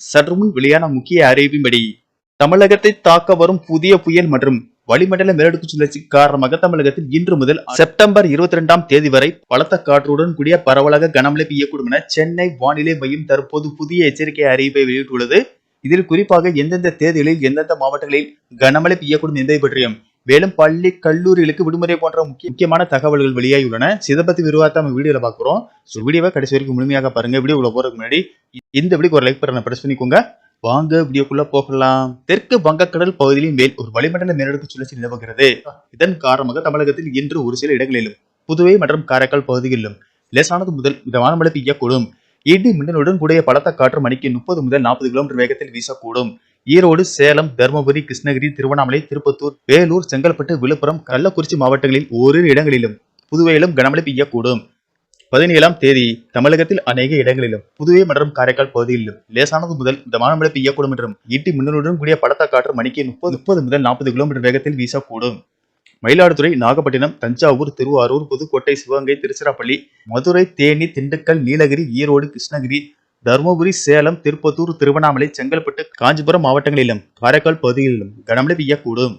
சற்றுமுன் வெளியான முக்கிய அறிவிப்பின்படி தமிழகத்தை தாக்க வரும் புதிய புயல் மற்றும் வளிமண்டல மேலடுக்கு சுழற்சி காரணமாக தமிழகத்தில் இன்று முதல் செப்டம்பர் இருபத்தி இரண்டாம் தேதி வரை பலத்த காற்றுடன் கூடிய பரவலாக கனமழை பெய்யக்கூடும் என சென்னை வானிலை மையம் தற்போது புதிய எச்சரிக்கை அறிவிப்பை வெளியிட்டுள்ளது. இதில் குறிப்பாக எந்தெந்த தேதிகளில் எந்தெந்த மாவட்டங்களில் கனமழை பெய்யக்கூடும் என்பதை பற்றியும் மேலும் பள்ளி கல்லூரிகளுக்கு விடுமுறை போன்ற முக்கிய முக்கியமான தகவல்கள் வெளியாகி உள்ளன. பத்தி விரிவாக நம்ம வீடியோல பாக்குறோம் ஸோ வீடியோவை கடைசி வரைக்கும் முழுமையாக பாருங்க. வீடியோக்குள்ள போறதுக்கு முன்னாடி இந்த வீடியோக்கு ஒரு லைக் பட்டனை ப்ரெஸ் பண்ணிக்கோங்க. வாங்க வீடியோக்குள்ள போகலாம். தெற்கு வங்கக்கடல் பகுதியில் மேல் ஒரு வளிமண்டல மேலடுக்கு சுழற்சி நிலவுகிறது. இதன் காரணமாக தமிழகத்தில் இன்று ஒரு சில இடங்களிலும் புதுவை மற்றும் காரைக்கால் பகுதிகளிலும் லேசானது முதல் மிதமான மழை பெய்யக்கூடும் இடி மின்னலுடன் கூடிய பலத்த காற்று மணிக்கு முப்பது முதல் நாற்பது கிலோமீட்டர் வேகத்தில் வீசக்கூடும். ஈரோடு சேலம் தருமபுரி கிருஷ்ணகிரி திருவண்ணாமலை திருப்பத்தூர் வேலூர் செங்கல்பட்டு விழுப்புரம் கள்ளக்குறிச்சி மாவட்டங்களில் ஓரிரு இடங்களிலும் புதுவையிலும் கனமழை பெய்யக்கூடும். பதினேழாம் தேதி தமிழகத்தில் அநேக இடங்களிலும் புதுவை மற்றும் காரைக்கால் பகுதிகளிலும் லேசானது முதல் மிதமான மழை பெய்யக்கூடும் என்றும் ஈட்டி மின்னலுடன் கூடிய பலத்த காற்று மணிக்கு முப்பது முப்பது முதல் நாற்பது கிலோமீட்டர் வேகத்தில் வீசக்கூடும். மயிலாடுதுறை நாகப்பட்டினம் தஞ்சாவூர் திருவாரூர் புதுக்கோட்டை சிவகங்கை திருச்சிராப்பள்ளி மதுரை தேனி திண்டுக்கல் நீலகிரி ஈரோடு கிருஷ்ணகிரி தருமபுரி சேலம் திருப்பத்தூர் திருவண்ணாமலை செங்கல்பட்டு காஞ்சிபுரம் மாவட்டங்களிலும் காரைக்கால் பகுதிகளிலும் கனமழை பெய்யக்கூடும்.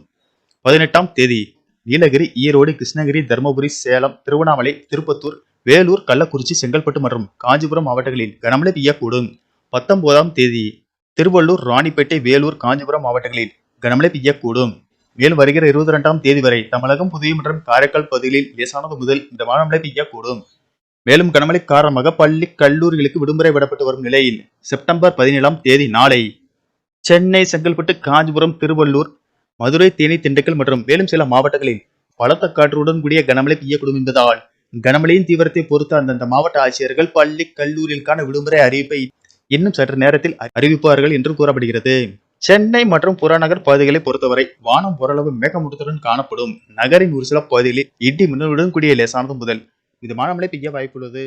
பதினெட்டாம் தேதி நீலகிரி ஈரோடு கிருஷ்ணகிரி தருமபுரி சேலம் திருவண்ணாமலை திருப்பத்தூர் வேலூர் கள்ளக்குறிச்சி செங்கல்பட்டு மற்றும் காஞ்சிபுரம் மாவட்டங்களில் கனமழை பெய்யக்கூடும். பத்தொன்பதாம் தேதி திருவள்ளூர் ராணிப்பேட்டை வேலூர் காஞ்சிபுரம் மாவட்டங்களில் கனமழை பெய்யக்கூடும். மேலும் வருகிற இருபத்தி ரெண்டாம் தேதி வரை தமிழகம் புதிய மற்றும் காரைக்கால் பகுதிகளில் லேசானது முதல் இந்த மழை பெய்யக்கூடும். மேலும் கனமழை காரணமாக பள்ளி கல்லூரிகளுக்கு விடுமுறை விடப்பட்டு வரும் நிலையில் செப்டம்பர் பதினேழாம் தேதி நாளை சென்னை செங்கல்பட்டு காஞ்சிபுரம் திருவள்ளூர் மதுரை தேனி திண்டுக்கல் மற்றும் மேலும் சில மாவட்டங்களில் பலத்த காற்றுடன் கூடிய கனமழை பெய்யக்கூடும் என்பதால் கனமழையின் தீவிரத்தை பொறுத்து அந்தந்த மாவட்ட ஆட்சியர்கள் பள்ளி கல்லூரிகளுக்கான விடுமுறை அறிவிப்பை இன்னும் சற்று நேரத்தில் அறிவிப்பார்கள் என்று கூறப்படுகிறது. சென்னை மற்றும் புறநகர் பகுதிகளை பொறுத்தவரை வானம் ஓரளவு மேகமூட்டத்துடன் காணப்படும். நகரின் ஒரு சில பகுதிகளில் இடி மின்னலுடன் கூடிய லேசானது முதல் இது மழை பெய்ய வாய்ப்புள்ளது.